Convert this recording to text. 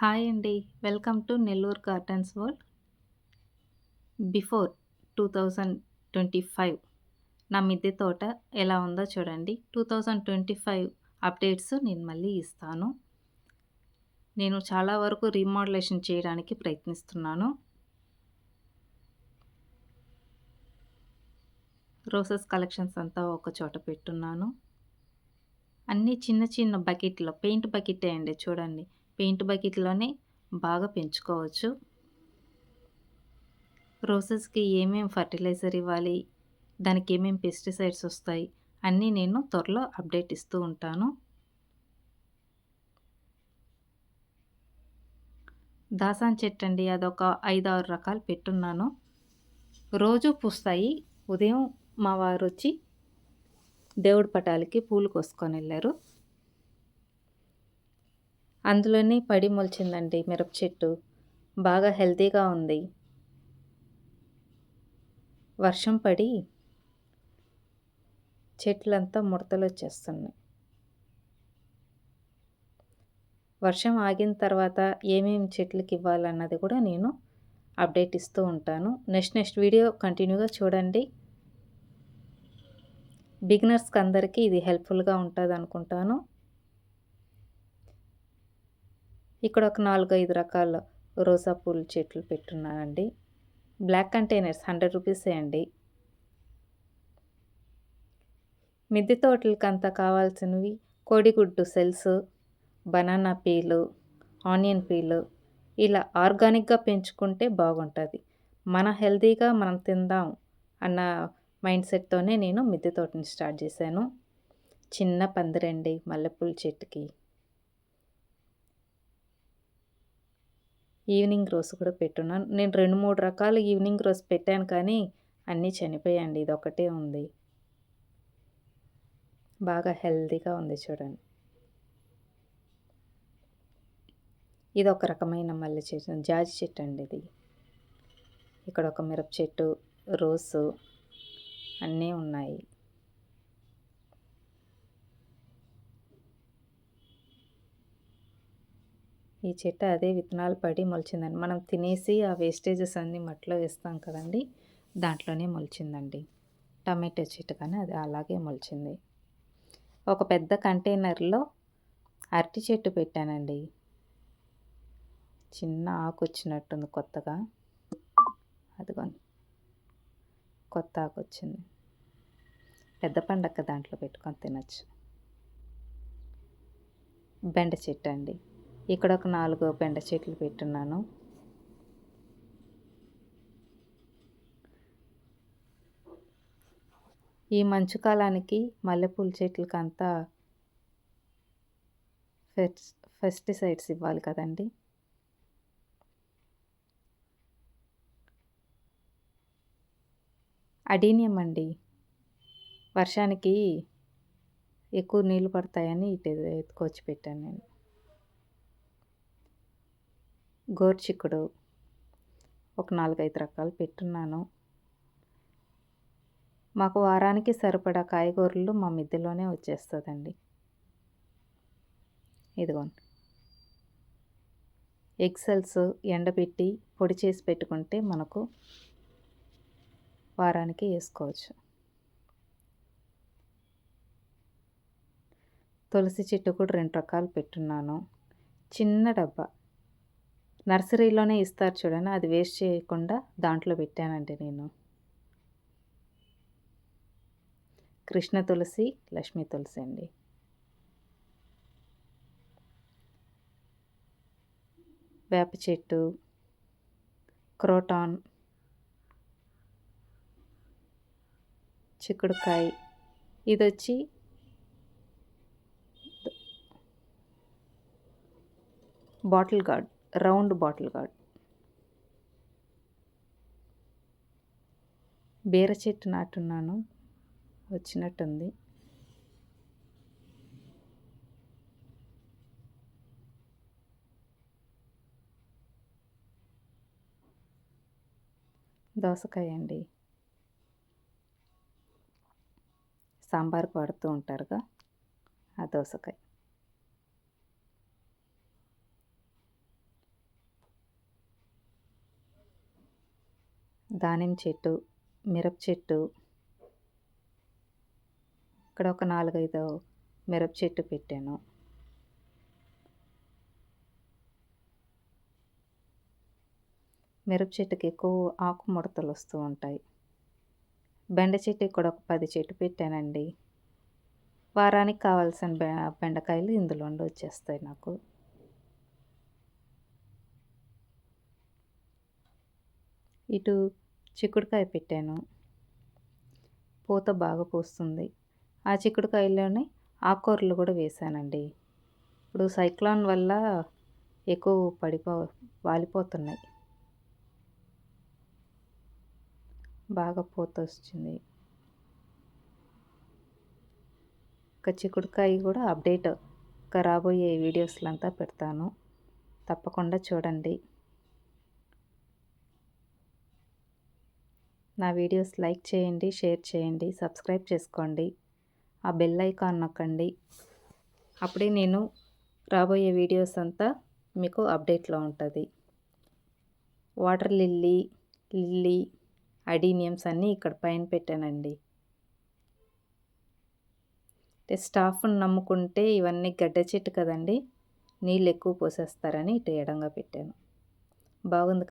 Hi అండి. Welcome to Nellore gardens world. Before two thousand twenty five నా మిద్దె తోట ఎలా ఉందో చూడండి. Two thousand twenty five updates నేను మళ్ళీ ఇస్తాను. నేను చాలా వరకు రీమోడలేషన్ చేయడానికి ప్రయత్నిస్తున్నాను. రోసెస్ కలెక్షన్స్ అంతా ఒక చోట పెట్టున్నాను. అన్నీ చిన్న చిన్న బకెట్లో పెయింట్ బకెట్ అండి చూడండి. పెయింట్ బకెట్లోనే బాగా పెంచుకోవచ్చు. రోసెస్కి ఏమేమి ఫర్టిలైజర్ ఇవ్వాలి దానికి ఏమేమి పెస్టిసైడ్స్ వస్తాయి అన్నీ నేను త్వరలో అప్డేట్ ఇస్తూ ఉంటాను. దాసాన్ చెట్టు అండి అదొక ఐదు ఆరు రకాలు పెట్టున్నాను. రోజు పూస్తాయి. ఉదయం మా వారు వచ్చి దేవుడి పటాలకి పూలు కోసుకొని వెళ్ళారు. అందులోనే పడి మొలిచిందండి మిరప చెట్టు. బాగా హెల్తీగా ఉంది. వర్షం పడి చెట్లంతా ముడతలు వచ్చేస్తున్నాయి వర్షం ఆగిన తర్వాత ఏమేమి చెట్లకి ఇవ్వాలన్నది కూడా నేను అప్డేట్ ఇస్తూ ఉంటాను. నెక్స్ట్ నెక్స్ట్ వీడియో కంటిన్యూగా చూడండి. బిగినర్స్కి అందరికీ ఇది హెల్ప్ఫుల్గా ఉంటుంది అనుకుంటాను ఇక్కడ ఒక నాలుగు ఐదు రకాల రోజా పూల చెట్లు పెట్టున్నానండి. బ్లాక్ కంటైనర్స్ హండ్రెడ్ రూపీసే అండి. మిద్దె తోటలకంతా కావాల్సినవి కోడిగుడ్డు shells banana peel onion peel ఇలా ఆర్గానిక్గా పెంచుకుంటే బాగుంటుంది. మన హెల్తీగా మనం తిందాం అన్న మైండ్ సెట్తోనే నేను మిద్దె తోటని స్టార్ట్ చేశాను. చిన్న పందిరండి మల్లెపూల చెట్టుకి. ఈవినింగ్ రోస్ కూడా పెట్టున్నాను నేను రెండు మూడు రకాల ఈవినింగ్ రోజ్ పెట్టాను కానీ అన్నీ చనిపోయాయండి. ఇది ఒకటే ఉంది. బాగా హెల్తీగా ఉంది చూడండి. ఇది ఒక రకమైన మల్లె చెట్టు జాజి చెట్టు అండి ఇది. ఇక్కడ ఒక మిరప చెట్టు రోసు అన్నీ ఉన్నాయి. ఈ చెట్టు అదే విత్తనాలు పడి మొలిచిందండి. మనం తినేసి ఆ వేస్టేజెస్ అన్నీ మట్టిలో వేస్తాం కదండి దాంట్లోనే మొలిచిందండి. టమాటో చెట్టు కానీ అది అలాగే మొలిచింది. ఒక పెద్ద కంటైనర్లో అరటి చెట్టు పెట్టానండి. చిన్న ఆకు వచ్చినట్టుంది కొత్తగా. అదిగోండి. కొత్త ఆకు వచ్చింది. పెద్ద పండక్క దాంట్లో పెట్టుకొని తినచ్చు. బెండ చెట్టు అండి. ఇక్కడ ఒక నాలుగు బెండ చెట్లు పెట్టున్నాను. ఈ మంచు కాలానికి మల్లెపూల చెట్లకి అంతా పెస్టిసైడ్స్ ఇవ్వాలి కదండి. అడీనియం అండి. వర్షానికి ఎక్కువ నీళ్ళు పడతాయని ఇటు ఎత్తుకొచ్చి పెట్టాను నేను. గోర్చిక్కుడు. ఒక నాలుగైదు రకాలు పెట్టున్నాను. మాకు వారానికి సరిపడా కాయగూరలు మా మిద్దెలోనే వచ్చేస్తుందండి. ఇదిగోండి. ఎగ్సెల్స్ ఎండబెట్టి పొడి చేసి పెట్టుకుంటే మనకు వారానికి వేసుకోవచ్చు. తులసి చెట్టు కూడా రెండు రకాలు పెట్టున్నాను. చిన్న డబ్బా. నర్సరీలోనే ఇస్తారు చూడండి. అది వేస్ట్ చేయకుండా దాంట్లో పెట్టానండి నేను. కృష్ణ తులసి లక్ష్మీ తులసి అండి. వేప చెట్టు క్రోటాన్ చిక్కుడుకాయ. ఇది వచ్చి bottle gourd. Round bottle gourd బీర చెట్టు నాటున్నాను వచ్చినట్టుంది. దోసకాయ అండి. సాంబార్కి వాడుతూ ఉంటారుగా ఆ దోసకాయ. దానిమ్మ చెట్టు మిరప చెట్టు. ఇక్కడ ఒక నాలుగైదు మిరప చెట్టు పెట్టాను. మిరప చెట్టుకి ఎక్కువ ఆకు ముడతలు వస్తూ ఉంటాయి. బెండ చెట్టుకి కూడా ఒక పది చెట్టు పెట్టానండి. వారానికి కావాల్సిన బె బెండకాయలు ఇందులో వచ్చేస్తాయి నాకు. ఇటు చిక్కుడుకాయ పెట్టాను. పూత బాగా పూస్తుంది ఆ చిక్కుడుకాయలోనే ఆకుకూరలు కూడా వేసానండి. ఇప్పుడు సైక్లాన్ వల్ల ఎక్కువ పడిపో వాలిపోతున్నాయి. బాగా పూత వచ్చింది ఒక చిక్కుడుకాయ కూడా అప్డేట్ ఇంకా రాబోయే వీడియోస్లంతా పెడతాను. తప్పకుండా చూడండి. నా వీడియోస్ లైక్ చేయండి షేర్ చేయండి సబ్స్క్రైబ్ చేసుకోండి ఆ బెల్ ఐకాన్ నొక్కండి. అప్పుడే నేను రాబోయే వీడియోస్ అంతా మీకు అప్డేట్లో ఉంటుంది. వాటర్ లిల్లీ లిల్లీ అడీనియమ్స్ అన్నీ ఇక్కడ పైన పెట్టానండి. స్టాఫ్ని నమ్ముకుంటే ఇవన్నీ గడ్డ చెట్టు కదండి నీళ్ళు ఎక్కువ పోసేస్తారని ఇటు ఎడంగా పెట్టాను. బాగుంది